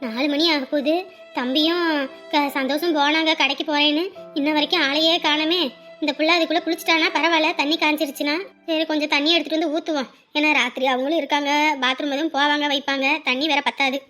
நாலு மணி ஆக போகுது. தம்பியும் க- சந்தோஷம் போனாங்க. கடைக்கு போறேன்னு. இன்ன வரைக்கும் ஆளையே காணமே. இந்த புள்ள அதுக்குள்ள குளிச்சிட்டானா? பரவாயில்ல. தண்ணி காஞ்சிருச்சுன்னா சரி கொஞ்சம் தண்ணி எடுத்துட்டு வந்து ஊத்துவோம். ஏன்னா ராத்திரி அவங்களும் இருக்காங்க. பாத்ரூம் எதுவும் போவாங்க வைப்பாங்க. தண்ணி வேற பத்தாது.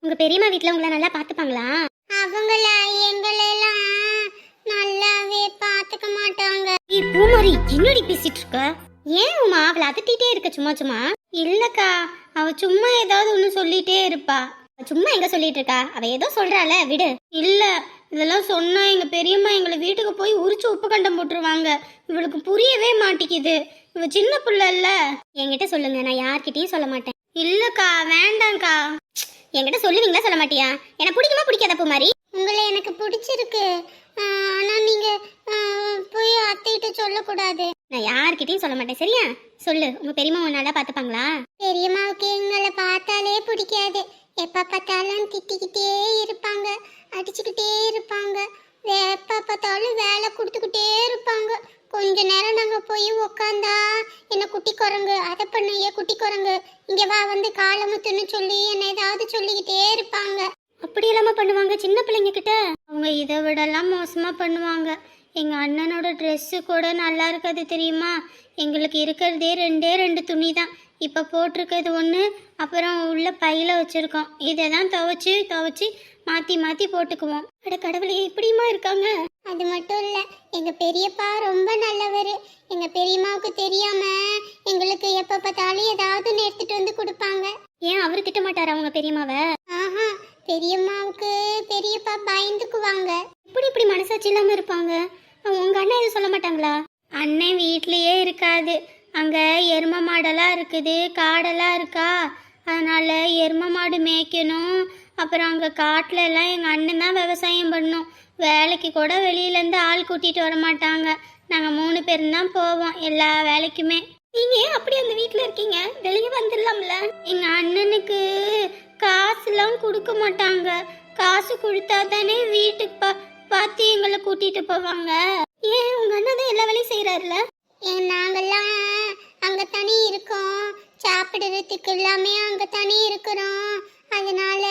உங்க பெரியம்மா வீட்ல உங்களை நல்லா பாத்துப்பாங்களா அவங்கள எங்களெல்லாம் நல்லாவே பாத்துக்க மாட்டாங்க. நீ பூமாரி என்னடி பேசிட்டு இருக்க? ஏன் உமா அவளை அதட்டிட்டே இருக்க சும்மா சும்மா? இல்லக்கா அவ சும்மா ஏதாவது ஒன்று சொல்லிட்டே இருப்பா. சும்மா எங்க சொல்லிட்டு இருக்கா? அவ ஏதோ சொல்றால விடு. இல்ல இதெல்லாம் சொன்னா எங்க பெரியம்மா எங்களை வீட்டுக்கு போய் உரிச்சு உப்பு கண்டம் போட்டுருவாங்க. இவளுக்கு புரியவே மாட்டேங்குது. இவ சின்ன புள்ள இல்ல. என்கிட்ட சொல்லுங்க நான் யார்கிட்டயும் சொல்ல மாட்டேன். இல்லக்கா வேண்டாம்க்கா. என்கிட்ட சொல்லுவீங்களா சொல்ல மாட்டியா? எனக்கு பிடிக்குமா பிடிக்காத மாதிரி உங்களை எனக்கு பிடிச்சிருக்கு. ஆனால் ஆனா நீங்க போய் அத்தைகிட்ட சொல்லக்கூடாது. நான் யார்கிட்டயும் சொல்ல மாட்டேன். சரியா? சொல்லு. உங்க பெரியம்மா உன்னால பாத்துப்பாங்களா பெரியம்மாவுக்கு எங்களை பார்த்தாலே பிடிக்காது. எப்ப பார்த்தாலும் திட்டிக்கிட்டே இருப்பாங்க. அடிச்சுக்கிட்டே இருப்பாங்க. எப்ப பார்த்தாலும் வேலை கொடுத்துக்கிட்டே இருப்பாங்க. கொஞ்ச நேரம் நாங்க போய் உக்காந்தா என்ன குட்டி குரங்கு அதை பண்ணைய குட்டி குரங்கு. இங்க வா வந்து காலமுத்துன்னு சொல்லி என்ன ஏதாவது சொல்லிக்கிட்டே இருப்பாங்க. அப்படி இல்லாம பண்ணுவாங்க சின்ன பிள்ளைங்க கிட்ட. அவங்க இதை விடலாம் மோசமா பண்ணுவாங்க. எங்க அண்ணனோட Dress கூட நல்லா இருக்காது தெரியுமா? எங்களுக்கு இருக்கிறதே ரெண்டே ரெண்டு துணி தான் இப்போ போட்டிருக்கிறது ஒன்று அப்புறம் உள்ள பையில வச்சிருக்கோம். இதை தான் துவைச்சு துவைச்சு மாற்றி மாற்றி போட்டுக்குவோம். அட கடவுளே இப்படியுமா இருக்காங்க? அது மட்டும் இல்ல எங்க பெரியப்பா ரொம்ப நல்லவர். எங்க பெரியம்மாவுக்கு தெரியாம எங்களுக்கு எப்ப பார்த்தாலும் ஏதாவது ஒண்ணு எடுத்துட்டு வந்து கொடுப்பாங்க. ஏன் அவர் திட்ட மாட்டாரா அவங்க பெரியம்மாவை? ஆஹா பெரியம்மாவுக்கு பெரியப்பா பயந்துக்குவாங்க. இப்படி இப்படி மனசாட்சி இல்லாம இருப்பாங்க. உங்க அண்ணன் எதுவும் சொல்ல மாட்டாங்களா? அண்ணன் வீட்லயே இருக்காது. அங்க எரும மாடெல்லாம் இருக்குது. காடெல்லாம் இருக்கா? அதனால எரும மாடு மேய்க்கணும். அப்புறம் அங்க காட்டுல எல்லாம் எங்க அண்ணன் தான் விவசாயம் பண்ணணும் வேலைக்கு கூட வெளியில இருந்து ஆள் கூட்டிட்டு வர மாட்டாங்க. நாங்க மூணு பேரும் தான் போவோம் எல்லா வேலைக்குமே. நீங்க ஏன் அப்படி அந்த வீட்டில் இருக்கீங்க? வெளியே வந்துடலாம்ல எங்க அண்ணனுக்கு காசுலாம் கொடுக்க மாட்டாங்க. காசு கொடுத்தா தானே வீட்டுக்கு பா பார்த்து எங்களை கூட்டிட்டு போவாங்க. ஏன் உங்க அண்ணன் தான் எல்லா வேலையும் செய்யறாருல ஏன் நாங்கெல்லாம் அங்க தனி இருக்கோம். சாப்பிடுறதுக்கு எல்லாமே அங்க தனி இருக்கிறோம். அதனால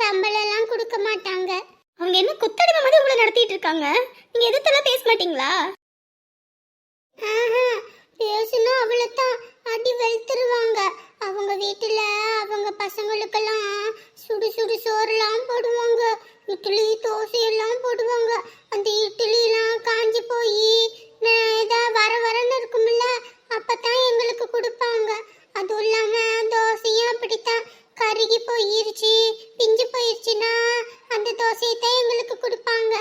சம்பளம் எல்லாம் கொடுக்க மாட்டாங்க. அவங்க என்ன குத்தடிமை மாதிரி உங்களை நடத்திட்டு இருக்காங்க? நீங்க எதிர்த்தெல்லாம் பேச மாட்டீங்களா? ஆஹா, பேசுனா அவ்வளவுதான். அடி வெளுத்துருவாங்க. அவங்க வீட்டில் அவங்க பசங்களுக்கெல்லாம் சுடு சுடு சோறுலாம் போடுவாங்க. இட்லி தோசையெல்லாம் போடுவாங்க. அந்த இட்லிலாம் காஞ்சி போய் இதாக வர வரன்னு இருக்கும்ல அப்பதான் எங்களுக்கு கொடுப்பாங்க. அதுவும் இல்லாமல் தோசையும் அப்படித்தான். கருகி போயிருச்சு பிஞ்சு போயிருச்சுன்னா அந்த தோசையை தான் எங்களுக்கு கொடுப்பாங்க.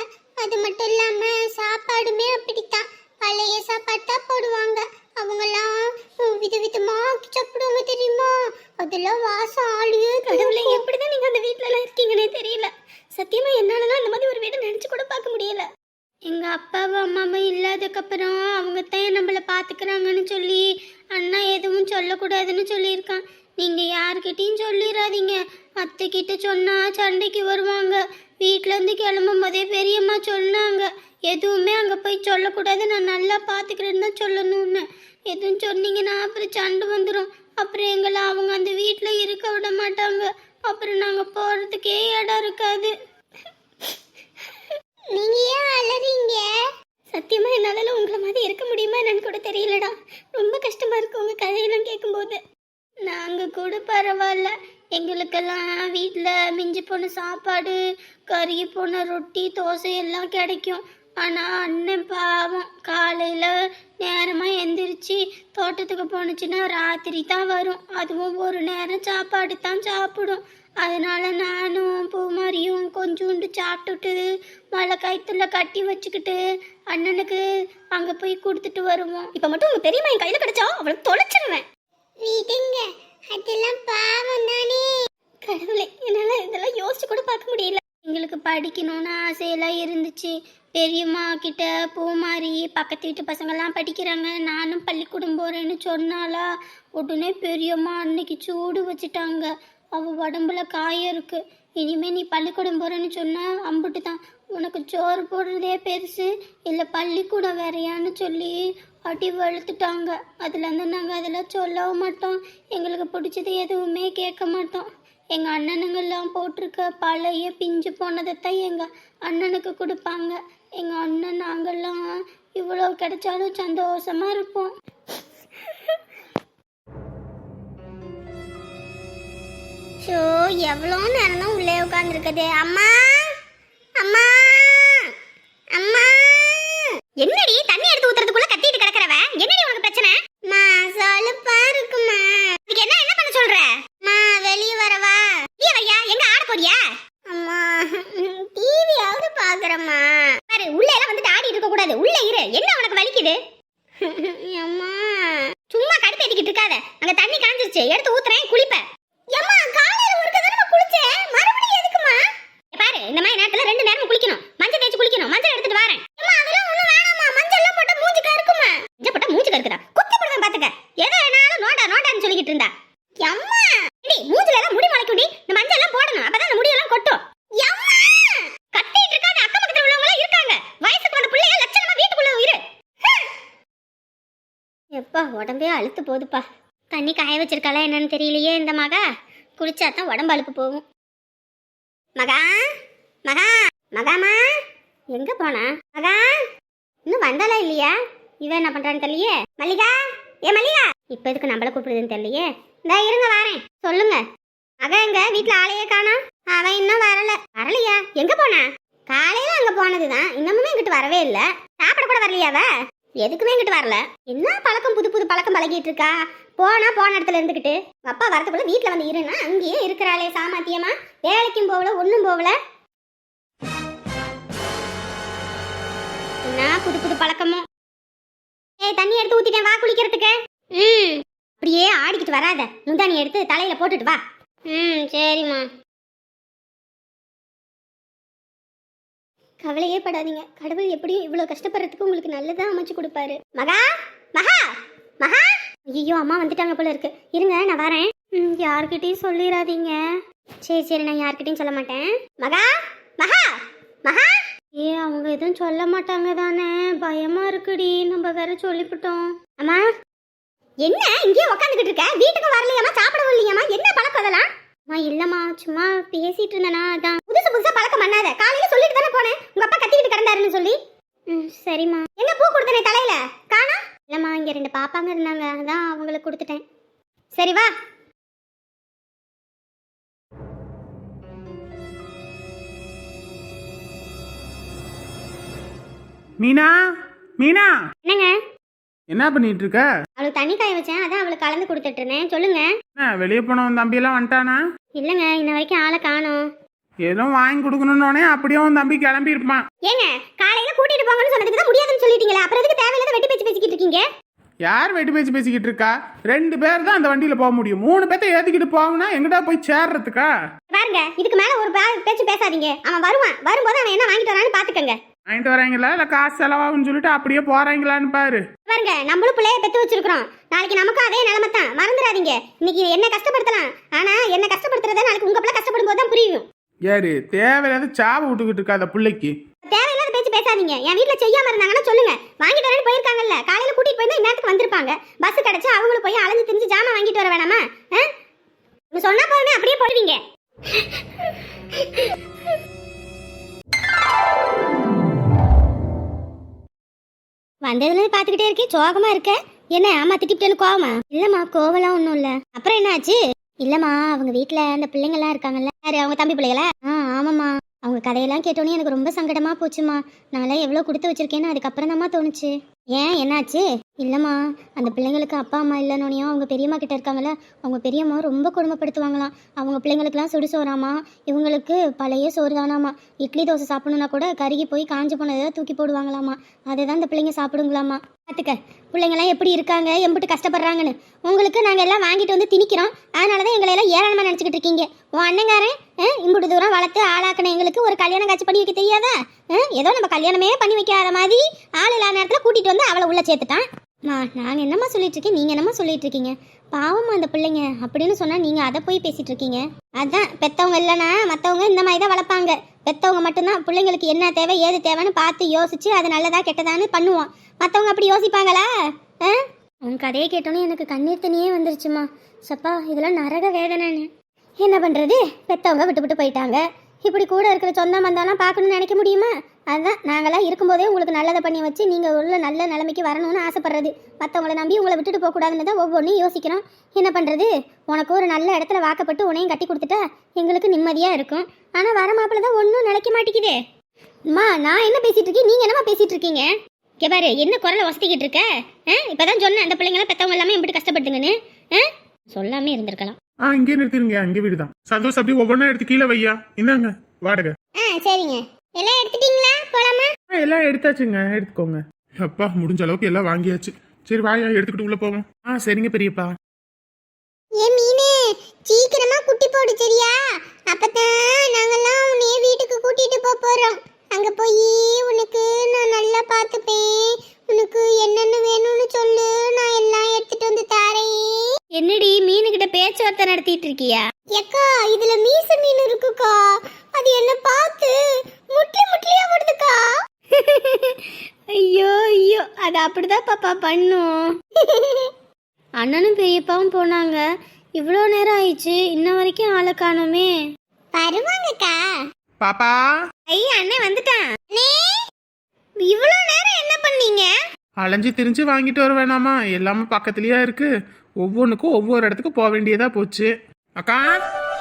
அது மட்டும் இல்லாமல் சாப்பாடுமே அப்படித்தான். பழைய சாப்பாடு தான் போடுவாங்க. அவங்கெல்லாம் விதவிதமா ஆக்கி சாப்பிடுவாங்க தெரியுமா? அதெல்லாம் வாசம் ஆளியே கடவுளே எப்படிதான் நீங்க அந்த எல்லாம் இருக்கீங்கன்னே தெரியல. சத்தியமா என்னாலலாம் அந்த மாதிரி ஒரு வீடு நினைச்சு கூட பார்க்க முடியல. எங்க அப்பாவும் அம்மாவும் இல்லாததுக்கு அப்புறம் அவங்க தான் நம்மள பாத்துக்கிறாங்கன்னு சொல்லி அண்ணா எதுவும் சொல்லக்கூடாதுன்னு சொல்லியிருக்கான். நீங்க யார்கிட்டயும் சொல்லிடாதீங்க அத்தை கிட்ட சொன்னா சண்டைக்கு வருவாங்க. வீட்ல இருந்து கிளம்பும் போதே பெரியம்மா சொன்னாங்க எதுவுமே அங்க போய் சொல்லக்கூடாது. நான் நல்லா பாத்துக்கிறேன்னு தான் சொல்லணும்னு. எதுவும் சொன்னீங்கன்னா அப்புறம் சண்டை வந்துடும் அப்புறம் எங்களை அவங்க அந்த வீட்டில் இருக்க விட மாட்டாங்க. அப்புறம் நாங்கள் போகிறதுக்கே இடம் இருக்காது. நீங்க ஏன் அலறீங்க சத்தியமா என்னால உங்களை மாதிரி இருக்க முடியுமா என்னன்னு கூட தெரியலடா. ரொம்ப கஷ்டமா இருக்கு உங்க கதையெல்லாம் கேட்கும்போது நாங்க கூட பரவாயில்ல. எங்களுக்கெல்லாம் வீட்டில் மிஞ்சி போன சாப்பாடு கருகி போன ரொட்டி தோசை எல்லாம் கிடைக்கும். ஆனால் அண்ணன் பாவம். காலையில் நேரமாக எந்திரிச்சு தோட்டத்துக்கு போணுச்சுன்னா ராத்திரி தான் வரும். அதுவும் ஒரு நேரம் சாப்பாடு தான் சாப்பிடும். அதனால நானும் பூமாரியும் கொஞ்சோண்டு சாப்பிட்டுட்டு மழை கயிற்றுல கட்டி வச்சுக்கிட்டு அண்ணனுக்கு அங்கே போய் கொடுத்துட்டு வருவோம். இப்போ மட்டும் உங்கள் பெரியம்மா என் கையில் கிடைச்சா அவளை தொலைச்சிருவேன். விடுங்க அதெல்லாம் பாவம் தானே. கடவுளே என்னால் இதெல்லாம் யோசிச்சு கூட பார்க்க முடியல. எங்களுக்கு படிக்கணும்னு ஆசையெல்லாம் இருந்துச்சு. பெரியம்மா கிட்ட பூமாரி பக்கத்து வீட்டு பசங்கெல்லாம் படிக்கிறாங்க. நானும் பள்ளிக்கூடம் போகிறேன்னு சொன்னாலா உடனே பெரியம்மா அன்னைக்கு சூடு வச்சுட்டாங்க. அவள் உடம்புல காயம் இருக்கு. இனிமே நீ பள்ளிக்கூடம் போகிறேன்னு சொன்னா அம்புட்டு தான் உனக்கு சோறு போடுறதே பெருசு. இல்லை பள்ளிக்கூடம் வேறையான்னு சொல்லி அடி வளர்த்துட்டாங்க அதுலேருந்து நாங்கள் அதெல்லாம் சொல்லவும் மாட்டோம். எங்களுக்கு பிடிச்சது எதுவுமே கேட்க மாட்டோம். எங்கள் அண்ணனுங்கெல்லாம் போட்டிருக்க பழைய பிஞ்சு போனதை தான் எங்கள் அண்ணனுக்கு கொடுப்பாங்க. எங்கள் அண்ணன் நாங்கள்லாம் இவ்வளோ கிடைச்சாலும் சந்தோஷமாக இருப்போம். ஸோ எவ்வளோ நேரம் தான் உள்ளே உட்காந்துருக்குது அம்மா அம்மா. என்னடி தண்ணி எடுத்து ஊத்துறதுக்குள்ள கத்திட்டு கிடக்குறவ? என்னடி உனக்கு பிரச்சனை? மா சலுப்பா இருக்குமா இதுக்கு என்ன என்ன பண்ண சொல்ற? மா வெளியே வரவா? நீ வையா? எங்க ஆட போறியா? அம்மா டிவியாவது பாக்குறம்மா. பாரு உள்ள எல்லாம் வந்துட்டு ஆடிட்டு இருக்க கூடாது. உள்ள இரு. என்ன உனக்கு வலிக்குது? அம்மா. சும்மா கடுப்பேத்திக்கிட்டு இருக்காத. அங்க தண்ணி காஞ்சிருச்சு. எடுத்து ஊத்துறேன் குளிப்ப அம்மா காலையில ஒரு தடவை குளிச்சேன் மறுபடியும் எதுக்குமா இங்க பாரு இந்த மாதிரி நேரத்துல ரெண்டு நேரமும் குளிக்கணும் மஞ்சள் தேய்ச்சி குளிக்கணும் மஞ்சள் எடுத்துட்டு வரேன் அம்மா அதெல்லாம் ஒண்ணும் வேணாம்மா மஞ்சள் எல்லாம் போட்டா மூஞ்சி கருக்குமா மஞ்சள் போட்டா மூச்சு கருக்குதா குத்தி போடுவேன் பாத்துக்க எதை வேணாலும் நோண்டா நோண்டான்னு சொல்லிக்கிட்டு இருந்தா அம்மா இடி மூஞ்சில எல்லாம் முடி முளைக்கும்டி இந்த மஞ்சள் எல்லாம் போடணும் அப்பதான் அந்த முடியெல்லாம் கொட்டும் அம்மா கத்திட்டு இருக்காத அக்கம் பக்கத்துல உள்ளவங்க எல்லாம் இருக்காங்க வயசுக்கு வந்த பிள்ளைங்க லட்சணமா வீட்டுக்குள்ள இரு எப்பா உடம்பே அழுத்து போகுதுப்பா. தண்ணி காய வச்சிருக்காளா என்னன்னு தெரியலையே இந்த மகா. குளிச்சா தான் உடம்பு அழுப்பு போகும். மகா மகா மகாமா எங்க போனா? மகா இன்னும் வந்தாளா இல்லையா? இவன் என்ன பண்றான்னு தெரியலையே? மல்லிகா ஏ மல்லிகா. இப்ப எதுக்கு நம்மள கூப்பிடுதுன்னு தெரியலையே? இந்த இருங்க வாரேன். சொல்லுங்க. மகா எங்க? வீட்டுல ஆளையே காணோம் அவன் இன்னும் வரல. வரலையா? எங்க போனா? காலையில அங்க போனதுதான். இன்னமுமே இங்கிட்டு வரவே இல்லை. சாப்பிட கூட வரலையா எதுக்குமே இங்கிட்டு வரல. என்ன பழக்கம் புது புது பழக்கம் பழகிட்டு இருக்கா? போனா போன இடத்துல இருந்துக்கிட்டு உங்க அப்பா வரதுக்குள்ள வீட்ல வந்து இருன்னா அங்கேயே இருக்கிறாளே சாமாத்தியமா வேலைக்கும் போகல ஒண்ணும் போகல. என்ன புது புது பழக்கமும் ஏய் தண்ணி எடுத்து ஊத்திட்டேன் வா குளிக்கிறதுக்கு. ம். அப்படியே ஆடிக்கிட்டு வராத. முந்தானி எடுத்து தலையில போட்டுட்டு வா. ம் சரிம்மா. கவலையே படாதீங்க. கடவுள் எப்படியும் இவ்வளோ கஷ்டப்படுறதுக்கு உங்களுக்கு நல்லதா அமைச்சு கொடுப்பாரு. மகா மகா மகா. ஐயோ அம்மா வந்துட்டாங்க போல இருக்கு. இருங்க நான் வரேன். ம், சொல்லிடாதீங்க சரி சரி நான் யார்கிட்டயும் சொல்ல மாட்டேன். மகா மகா மகா. ஏ அவங்க எதுவும் சொல்ல மாட்டாங்க தானே. பயமா இருக்குடி. நம்ம வேற சொல்லிவிட்டோம். அம்மா என்ன இங்கேயே உட்காந்துக்கிட்டு இருக்க? வீட்டுக்கு வரலையாமா சாப்பிடவும் இல்லையாமா என்ன பழக்கம் அதெல்லாம்? அம்மா இல்லைம்மா சும்மா பேசிட்டு இருந்தேனா அதான். புதுசு பழக்கம் பண்ணாத. காலையில சொல்லிட்டு தானே போனேன். உங்க அப்பா கத்திக்கிட்டு கிடந்தாருன்னு சொல்லி. ம் சரிம்மா. எங்க பூ கொடுத்தனே தலையில? காணா? இல்லம்மா இங்க ரெண்டு பாப்பாங்க இருந்தாங்க. அதான் அவங்களுக்கு கொடுத்துட்டேன். சரி வா. மீனா? மீனா? என்னங்க? என்ன பண்ணிட்டு இருக்க அவளுக்கு தண்ணி காய வச்சேன். அதான் அவளுக்கு கலந்து கொடுத்துட்டு இருந்தேன். சொல்லுங்க. வெளியே போனவன் தம்பியெல்லாம் வந்துட்டானா? இல்லைங்க இன்ன வரைக்கும் ஆளை காணோம். ஏதோ வாங்கி கொடுக்கணுன்னே அப்படியே உன் தம்பி கிளம்பி இருப்பான் ஏங்க காலையில கூட்டிட்டு போங்கன்னு சொன்னதுக்கு தான் முடியாதுன்னு சொல்லிட்டீங்களா அப்புறம் எதுக்கு தேவையில்லாத வெட்டி பேச்சு பேசிக்கிட்டு இருக்கீங்க? யார் வெட்டி பேச்சு பேசிக்கிட்டு இருக்கா? ரெண்டு பேர் தான் அந்த வண்டியில போக முடியும். மூணு பேர்த்த ஏத்திக்கிட்டு போகணும்னா எங்கிட்ட போய் சேர்றதுக்கா? பாருங்க இதுக்கு மேல ஒரு பேச்சு பேசாதீங்க. அவன் வருவான். வரும்போது அவன் என்ன வாங்கிட்டு வரான்னு பாத்துக்கங்க. வாங்கிட்டு வராங்களா? இல்ல காசு செலவாகும்னு சொல்லிட்டு அப்படியே போறாங்களான்னு பாரு. பாருங்க நம்மளும் பிள்ளைய பெத்து வச்சிருக்கிறோம். நாளைக்கு நமக்கும் அதே நிலைமை தான் மறந்துடாதீங்க. இன்னைக்கு என்ன கஷ்டப்படுத்தலாம்? ஆனா என்ன கஷ்டப்படுத்துறத நாளைக்கு உங்க பிள்ளை கஷ்டப்படும் போது தான் புரியும். யாரு தேவையில்லாத சாவை விட்டுக்கிட்டு இருக்கா அந்த பிள்ளைக்கு. தேவையில்லாத பேச்சு பேசாதீங்க. என் வீட்ல செய்யாம இருந்தாங்கன்னா சொல்லுங்க. வாங்கிட்டு வரேன்னு போயிருக்காங்கல்ல. காலையில கூட்டிட்டு போயிருந்தா இந்நேரத்துக்கு வந்திருப்பாங்க. பஸ் கிடைச்சு அவங்களும் போய் அலைஞ்சு திரிஞ்சு ஜாமான் வாங்கிட்டு வர வேணாமா? நீ சொன்னா போதுமே அப்படியே போடுவீங்க. வந்ததுல பாத்துக்கிட்டே இருக்கேன் சோகமா இருக்க? என்ன ஆமா திட்டிப்டேன்னு கோவமா? இல்லம்மா கோவலாம் ஒன்றும் இல்ல. அப்புறம் என்ன ஆச்சு இல்லம்மா அவங்க வீட்டுல அந்த பிள்ளைங்க எல்லாம் இருக்காங்கல்ல. யாரு? அவங்க தம்பி பிள்ளைகளா? ஆ ஆமாம்மா. அவங்க கதையெல்லாம் கேட்டோன்னே எனக்கு ரொம்ப சங்கடமா போச்சுமா நான்லாம் எவ்வளோ கொடுத்து வச்சிருக்கேன்னு அதுக்கப்புறம் தாம்மா தோணுச்சு. ஏன்? என்னாச்சு? இல்லைம்மா. அந்த பிள்ளைங்களுக்கு அப்பா அம்மா இல்லைனோனையும் அவங்க பெரியம்மா கிட்ட இருக்காங்கல்ல அவங்க பெரியம்மா ரொம்ப கொடுமைப்படுத்துவாங்களாம். அவங்க பிள்ளைங்களுக்குலாம் சுடு சோறாமா இவங்களுக்கு பழைய சோறு தானாமா இட்லி தோசை சாப்பிடணுன்னா கூட கருகி போய் காஞ்சி போனதை தூக்கி போடுவாங்களாமா அதை தான் இந்த பிள்ளைங்க சாப்பிடுங்களாமா பார்த்துக்க. பிள்ளைங்கெல்லாம் எப்படி இருக்காங்க எம்பிட்டு கஷ்டப்படுறாங்கன்னு. உங்களுக்கு நாங்கள் எல்லாம் வாங்கிட்டு வந்து திணிக்கிறோம். அதனால தான் எங்களை எல்லாம் ஏராளமாக நினச்சிக்கிட்டு இருக்கீங்க. உன் அண்ணங்காரன் ஆ, இம்புட்டு தூரம் வளர்த்து ஆளாக்கின எங்களுக்கு ஒரு கல்யாணம் காட்சி பண்ணி வைக்க தெரியாதா? ஆ, ஏதோ நம்ம கல்யாணமே பண்ணி வைக்காத மாதிரி ஆள் இல்லாத நேரத்தில் கூட்டிகிட்டு வந்து அவளை உள்ளே சேர்த்துட்டான். மா நாங்கள் என்னம்மா சொல்லிட்டு இருக்கேன் நீங்கள் என்னம்மா சொல்லிட்டு இருக்கீங்க? பாவமா அந்த பிள்ளைங்க. அப்படின்னு சொன்னால் நீங்கள் அதை போய் பேசிகிட்டு இருக்கீங்க. அதான் பெத்தவங்க இல்லைன்னா மற்றவங்க இந்த மாதிரி தான் வளர்ப்பாங்க. பெற்றவங்க மட்டும்தான். பிள்ளைங்களுக்கு என்ன தேவை ஏது தேவைன்னு பார்த்து யோசிச்சு அது நல்லதா கெட்டதான்னு பண்ணுவோம். மற்றவங்க அப்படி யோசிப்பாங்களா? ஆ? உன் கதையை கேட்டோன்னே எனக்கு கண்ணீர் தண்ணியே வந்துருச்சுமா. சப்பா இதெல்லாம் நரக வேதனைன்னு. என்ன பண்ணுறது பெற்றவங்க விட்டு விட்டு போயிட்டாங்க. இப்படி கூட இருக்கிற சொந்தம் மந்தாலாம் பார்க்கணும்னு நினைக்க முடியுமா? அதுதான் நாங்களாம் இருக்கும்போதே உங்களுக்கு நல்லதை பண்ணி வச்சு நீங்கள் உள்ள நல்ல நிலைமைக்கு வரணும்னு ஆசைப்படுறது. மற்றவங்கள நம்பி உங்களை விட்டுட்டு போகக்கூடாதுன்னு தான் ஒவ்வொன்றும் யோசிக்கிறோம். என்ன பண்ணுறது உனக்கு ஒரு நல்ல இடத்துல வாக்கப்பட்டு உன்னையும் கட்டி கொடுத்துட்டா எங்களுக்கு நிம்மதியாக இருக்கும். ஆனால் வர மாப்பிள்ள தான் ஒன்றும் நிலைக்க மாட்டேங்குதே. அம்மா நான் என்ன பேசிட்டு இருக்கேன்? நீங்கள் என்னம்மா பேசிட்டு இருக்கீங்க? இங்க பாரு என்ன குரலை வசதிக்கிட்டு இருக்க? ஆ இப்பதான் சொன்னேன் அந்த பிள்ளைங்களாம் பெத்தவங்க எல்லாமே எப்படி கஷ்டப்படுதுங்கன்னு. ஆ சொல்லாமே இருந்திருக்கலாம். ஆ இங்கே நிறுத்திருங்க அங்கே வீடு தான் சந்தோஷ் அப்படியே ஒவ்வொன்றா எடுத்து கீழே வையா. இந்தாங்க வாடகை. ஆ சரிங்க. எல்லாம் எடுத்துட்டீங்களா? போலாமா? எல்லாம் எடுத்தாச்சுங்க. எடுத்துக்கோங்க. அப்பா முடிஞ்ச அளவுக்கு எல்லாம் வாங்கியாச்சு. சரி வாயா எடுத்துக்கிட்டு உள்ள போவோம். ஆ சரிங்க பெரியப்பா. ஏ மீனே சீக்கிரமா குட்டி போடு சரியா? அப்பதான் நாங்கெல்லாம் உன்னைய வீட்டுக்கு கூட்டிட்டு போக போறோம். அங்க போய் உனக்கு நான் நல்லா பார்த்துப்பேன். உனக்கு என்னென்ன வேணும்னு சொல்லு. நான் எல்லாம் எடுத்துட்டு வந்து தாரேன். என்னடி மீனுகிட்ட பேச்சுவார்த்தை நடத்திட்டு இருக்கியா? ஏக்கா இதுல மீச மீன் இருக்குக்கா. அது என்ன பார்த்து முட்லி முட்லியா போடுதுக்கா ஐயோ ஐயோ அது அப்படிதான் பாப்பா பண்ணும். அண்ணனும் பெரியப்பாவும் போனாங்க. இவ்வளோ நேரம் ஆயிடுச்சு. இன்ன வரைக்கும் ஆளை காணோமே. வருவாங்கக்கா. பாப்பா. ஐயா அண்ணன் வந்துட்டான். இவ்வளோ நேரம் என்ன பண்ணீங்க? அலைஞ்சு திரிஞ்சு வாங்கிட்டு வர வேணாமா? எல்லாமே பக்கத்துலயே இருக்கு. ஒவ்வொன்றுக்கும் ஒவ்வொரு இடத்துக்கு போக வேண்டியதா போச்சு. அக்கா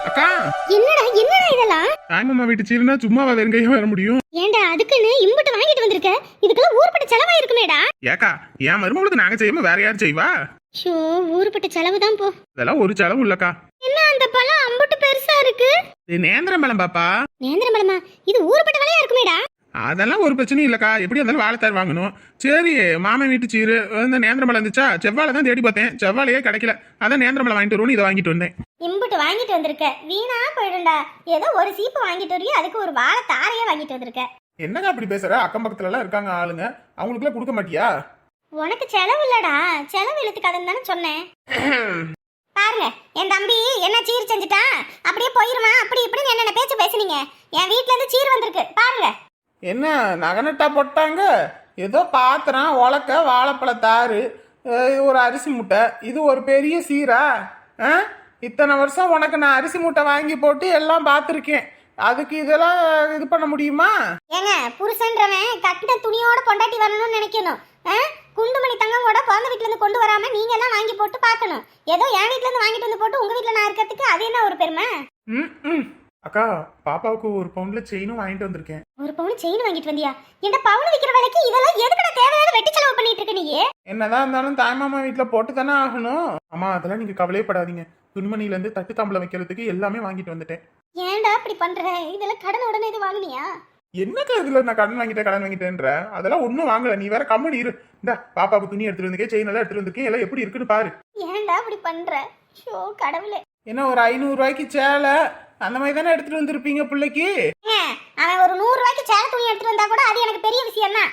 அக்கா. என்னடா என்னடா இதெல்லாம்? தாய்மாமா வீட்டு சீருனா சும்மாவா வெறுங்கையா வர முடியும். ஏன்டா அதுக்குன்னு இம்புட்டு வாங்கிட்டு வந்திருக்க? இதுக்கெல்லாம் ஊர்பட்ட செலவா இருக்குமேடா ஏக்கா என் மருமகளுக்கு நாங்க செய்யாம வேற யார் செய்வா? ஷோ ஊர்பட்ட செலவு தான் போ. இதெல்லாம் ஒரு செலவு இல்லக்கா. என்ன அந்த பழம் அம்புட்டு பெருசா இருக்கு? இது நேந்திரம் பழம் பாப்பா. நேந்திர பழமா? இது ஊர்பட்ட விலையா இருக்குமேடா. அதெல்லாம் ஒரு பிரச்சனையும் இல்லக்கா. எப்படி இருந்தாலும் வாழைத்தார் வாங்கணும். சரி மாமன் வீட்டு சீரு இந்த நேந்திரம் பழம் இருந்துச்சா? செவ்வாழை தான் தேடி பார்த்தேன். செவ்வாழையே கிடைக்கல. அதான் நேந்திரம் பழம் வாங்கிட்டு வருவோம்னு இதை வாங்கிட்டு வந்தேன். இம்புட்டு வாங்கிட்டு வந்திருக்க. வீணா போயிடும்டா. ஏதோ ஒரு சீப்பு வாங்கிட்டு வரையும் அதுக்கு ஒரு வாழை தாரையே வாங்கிட்டு வந்திருக்க. என்னக்கா அப்படி பேசுற? அக்கம் பக்கத்துல எல்லாம் இருக்காங்க ஆளுங்க. அவங்களுக்குலாம் கொடுக்க மாட்டியா? உனக்கு செலவு இல்லடா. செலவு இழுத்துக்காதுன்னு தானே சொன்னேன். பாருங்க என் தம்பி என்ன சீர் செஞ்சுட்டான் அப்படியே போயிருவான் அப்படி இப்படின்னு என்னென்ன பேச்சு பேசுனீங்க? என் வீட்ல இருந்து சீர் வந்திருக்கு. பாருங்க. என்ன நகனட்டா போட்டாங்க? ஏதோ பாத்திரம் உலக்க வாழைப்பழத்தாறு அஹ் ஒரு அரிசி மூட்டை. இது ஒரு பெரிய சீரா? ஆ? இத்தனை வருஷம் உனக்கு நான் அரிசி மூட்டை வாங்கி போட்டு எல்லாம் பார்த்துருக்கேன். அதுக்கு இதெல்லாம் இது பண்ண முடியுமா? ஏங்க புருஷன்றவன் கட்டின துணியோட பொண்டாட்டி வரணும்னு நினைக்கணும்? குண்டுமணி தங்கம் கூட பிறந்த வீட்ல இருந்து கொண்டு வராம நீங்க எல்லாம் வாங்கி போட்டு பார்க்கணும். ஏதோ என் வீட்ல இருந்து வாங்கிட்டு வந்து போட்டு உங்க வீட்ல நான் இருக்கிறதுக்கு அது என்ன ஒரு பெருமை? ம். அக்கா பாப்பாவுக்கு ஒரு பவுண்ட்ல செயினும் வாங்கிட்டு வந்திருக்கேன். ஒரு பவுன் செயின் வாங்கிட்டு வந்தியா? என்ன பவுன் விக்கிற வேலைக்கு இதெல்லாம் எதுக்குடா தேவையில்லாத வெட்டி செலவு பண்ணிட்டு இருக்க நீ என்னதான் இருந்தாலும் தாய்மாமா வீட்டில் போட்டு தானே ஆகணும். அம்மா அதெல்லாம் நீங்க கவலையே படாதீங்க. துணிமணில இருந்து தட்டு தாம்பளம் வைக்கிறதுக்கு எல்லாமே வாங்கிட்டு வந்துட்டேன். ஏன்டா இப்படி பண்ற? இதெல்லாம் கடன் உடனே இது வாங்குனியா? என்னக்கா இதுல நான் கடன் வாங்கிட்டேன் கடன் வாங்கிட்டேன்ற? அதெல்லாம் ஒன்றும் வாங்கல. நீ வேற கம்மனி இரு. இந்த பாப்பாவுக்கு துணி எடுத்துட்டு வந்திருக்கேன் செயின் எல்லாம் எடுத்துட்டு வந்திருக்கேன். எல்லாம் எப்படி இருக்குன்னு பாரு. ஏன்டா இப்படி பண்ற? ஷோ கடவுளே. என்ன ஒரு ஐநூறு ரூபாய்க்கு சேலை? அந்த மாதிரி தானே எடுத்துட்டு வந்திருப்பீங்க பிள்ளைக்கு? அவன் ஒரு நூறு ரூபாய்க்கு சேலை துணி எடுத்துட்டு வந்தா கூட அது எனக்கு பெரிய விஷயம் தான்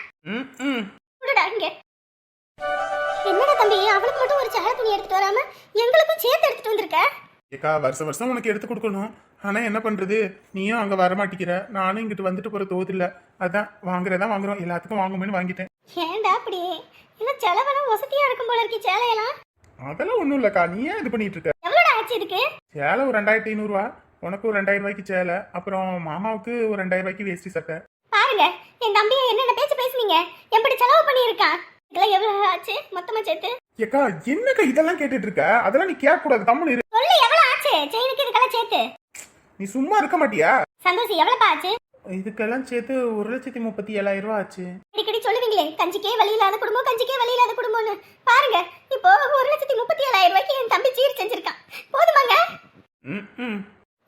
விடுடா இங்க. என்னடா தம்பி அவளுக்கு மட்டும் ஒரு சேலை துணி எடுத்துட்டு வராம எங்களுக்கும் சேர்த்து எடுத்துட்டு வந்திருக்க? ஏக்கா வருஷம் வருஷம் உனக்கு எடுத்து கொடுக்கணும். ஆனா என்ன பண்றது? நீயும் அங்க வர மாட்டேங்கிற நானும் இங்கிட்டு வந்துட்டு போற தோதில்ல அதான் வாங்குறதா வாங்குறோம். எல்லாத்துக்கும் வாங்குமேனு வாங்கிட்டேன். ஏன்டா அப்படி? என்ன செலவெல்லாம் வசதியா இருக்கும் போல இருக்கு சேலையெல்லாம்? அதெல்லாம் ஒன்றும் இல்லக்கா. நீ ஏன் இது பண்ணிட்டு இருக்க? எவ்வளோடா ஆச்சு இதுக்கு? சேலை ஒரு ரெண்டாயிரத்தி ஐநூறுரூவா உனக்கு ஒரு ரெண்டாயிரம் ரூபாய்க்கு சேலை அப்புறம் மாமாவுக்கு ஒரு ரெண்டாயிரம் ரூபாய்க்கு வேஷ்டி சட்டை. பாருங்க என் தம்பியை என்னென்ன பேச்சு பேசுனீங்க? எப்படி செலவு பண்ணியிருக்கான் இதெல்லாம் எவ்வளவு ஆச்சு? மொத்தமா சேர்த்து. ஏக்கா என்னக்கா இதெல்லாம் கேட்டுட்டு இருக்க அதெல்லாம் நீ கேட்க கூடாது தமிழ் இரு. சொல்லு எவ்வளவு ஆச்சு? செயினுக்கு இதுக்கெல்லாம் சேர்த்து. நீ சும்மா இருக்க மாட்டியா? சந்தோஷ் எவ்வளவுப்பா ஆச்சு? இதுக்கெல்லாம் சேர்த்து ஒரு லட்சத்தி முப்பத்தி ஏழாயிரம் ரூபா ஆச்சு. அடிக்கடி சொல்லுவீங்களே கஞ்சிக்கே வழி இல்லாத குடும்பம் கஞ்சிக்கே வழி இல்லாத குடும்பம்னு. பாருங்க இப்போ ஒரு லட்சத்தி முப்பத்தி ஏழாயிரம் ரூபாய்க்கு என் தம்பி சீர் செஞ்சிருக்கான். போதுமாங்க? ம் ம்.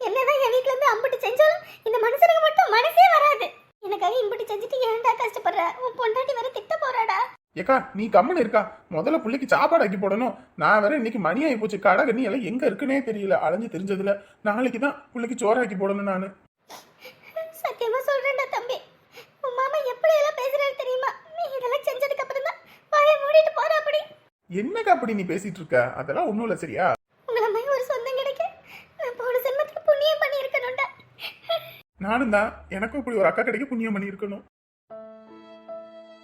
என்னதான் என் வீட்ல இருந்து அம்புட்டு செஞ்சாலும் இந்த மனுஷனுக்கு மட்டும் மனசே வராது. எனக்காக இம்புட்டு செஞ்சுட்டு ஏன்டா கஷ்டப்படுற? உன் பொண்டாட்டி வர திட்ட போறாடா. ஏக்கா நீ கம்முன்னு இருக்கா? முதல்ல புள்ளைக்கு சாப்பாடு ஆக்கி போடணும். நான் வேற இன்னைக்கு மணி ஆகி போச்சு. கடை கண்ணி எல்லாம் எங்க இருக்குன்னே தெரியல. அலைஞ்சு தெரிஞ்சதுல. நாளைக்கு தான் புள்ளைக்கு சோறாக்கி போடணும் நான். சத்தியமா சொல்றேன்டா தம்பி. உன் மாமா எப்படி எல்லாம் பேசுறாரு தெரியுமா? நீ இதெல்லாம் செஞ்சதுக்கு அப்புறம் தான் வாயை மூடிட்டு போற அப்படி என்னக்கா அப்படி நீ பேசிட்டு இருக்க? அதெல்லாம் ஒன்றும் இல்லை சரியா உங்களை மாதிரி ஒரு சொந்தம் கிடைக்க நான் போன ஜென்மத்துக்கு புண்ணியம் பண்ணியிருக்கணும்டா நானும் தான். எனக்கும் இப்படி ஒரு அக்கா கிடைக்க புண்ணியம் பண்ணியிருக்கணும்.